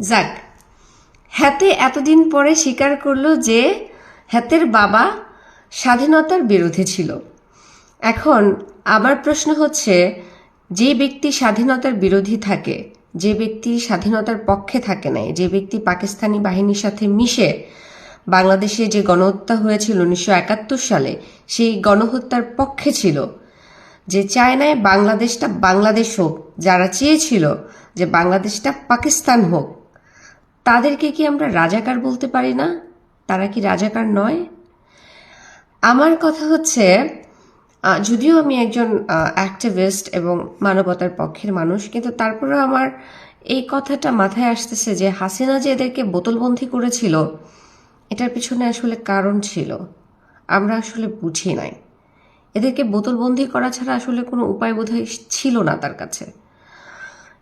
যাক হাতে এতদিন পরে স্বীকার করল যে হাতের বাবা স্বাধীনতার বিরোধী ছিল। এখন আমার প্রশ্ন হচ্ছে, যে ব্যক্তি স্বাধীনতার বিরোধী থাকে, যে ব্যক্তি স্বাধীনতার পক্ষে থাকে নাই, যে ব্যক্তি পাকিস্তানি বাহিনীর সাথে মিশে বাংলাদেশে যে গণহত্যা হয়েছিল উনিশশো একাত্তর সালে, সেই গণহত্যার পক্ষে ছিল, যে চায় নাই বাংলাদেশটা বাংলাদেশ হোক, যারা চেয়েছিল যে বাংলাদেশটা পাকিস্তান হোক তাদেরকে কি আমরা রাজাকার বলতে পারি না? তারা কি রাজাকার নয়? আমার কথা হচ্ছে যদিও আমি একজন অ্যাক্টিভিস্ট এবং মানবতার পক্ষের মানুষ, কিন্তু তারপরেও আমার এই কথাটা মাথায় আসতেছে যে হাসিনা যে এদেরকে বোতলবন্দি করেছিল, এটার পিছনে আসলে কারণ ছিল। আমরা আসলে বুঝি নাই। এদেরকে বোতলবন্দি করা ছাড়া আসলে কোনো উপায় বোধহয় ছিল না তার কাছে।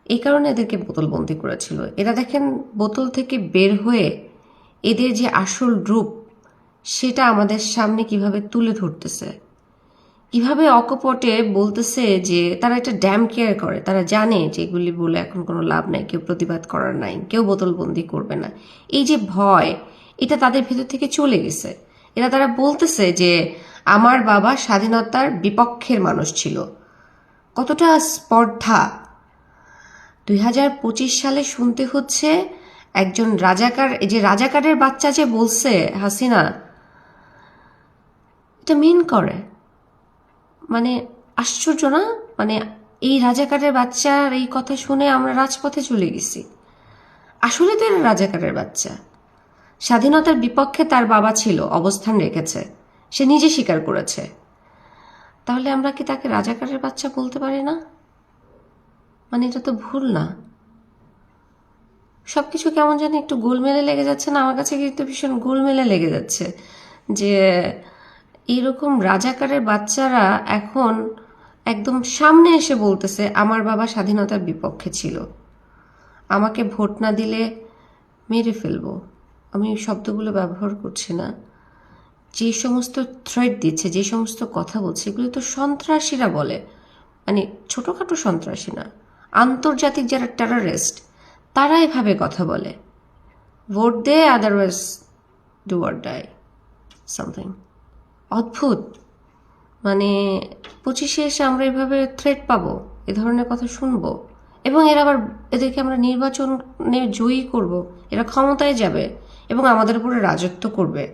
এই কারণে এদেরকে বোতলবন্দি করেছিল। এরা দেখেন বোতল থেকে বের হয়ে এদের যে আসল রূপ, সেটা আমাদের সামনে কীভাবে তুলে ধরতেছে। কীভাবে অকপটে বলতেছে যে তারা একটা ড্যাম কেয়ার করে। তারা জানে যে এগুলি বলে এখন কোনো লাভ নাই, কেউ প্রতিবাদ করার নাই, কেউ বোতলবন্দি করবে না। এই যে ভয়, এটা তাদের ভেতর থেকে চলে গেছে। এরা তারা বলতেছে যে আমার বাবা স্বাধীনতার বিপক্ষের মানুষ ছিল। কতটা স্পর্ধা দুই হাজার পঁচিশ সালে শুনতে হচ্ছে একজন রাজাকার, এই যে রাজাকারের বাচ্চা যে বলছে হাসিনা, এটা মিন করে। মানে আশ্চর্য না? মানে এই রাজাকারের বাচ্চার এই কথা শুনে আমরা রাজপথে চলে গেছি। আসলে তো রাজাকারের বাচ্চা। স্বাধীনতার বিপক্ষে তার বাবা ছিল, অবস্থান রেখেছে। সে নিজে স্বীকার করেছে। তাহলে আমরা কি তাকে রাজাকারের বাচ্চা বলতে পারি না? মানে এটা তো ভুল না। সবকিছু কেমন জানি একটু গোলমেলে লেগে যাচ্ছে না, আমার কাছে কিন্তু ভীষণ গোলমেলে লেগে যাচ্ছে যে এরকম রাজাকারের বাচ্চারা এখন একদম সামনে এসে বলতেছে, আমার বাবা স্বাধীনতার বিপক্ষে ছিল। আমাকে ভোট না দিলে মেরে ফেলব। আমি শব্দগুলো ব্যবহার করছি না। যে সমস্ত থ্রেড দিচ্ছে, যে সমস্ত কথা বলছে, এগুলো তো সন্ত্রাসীরা বলে। মানে ছোটোখাটো সন্ত্রাসী না। আন্তর্জাতিক যারা টেররিস্ট তারা এভাবে কথা বলে। Vote they otherwise do or die something অদ্ভুত। মানে পঁচিশে এসে আমরা এভাবে থ্রেট পাবো, এ ধরনের কথা শুনব, এবং এরা আবার এদেরকে আমরা নির্বাচনে জয়ী করব, এরা ক্ষমতায় যাবে এবং আমাদের উপরে রাজত্ব করবে,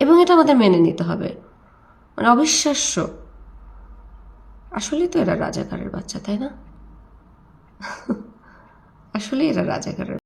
এবং এটা আমাদের মেনে নিতে হবে। মানে অবিশ্বাস্য। আসলেই তো এরা রাজাকারের বাচ্চা, তাই না? আসলে এরা রাজাকারের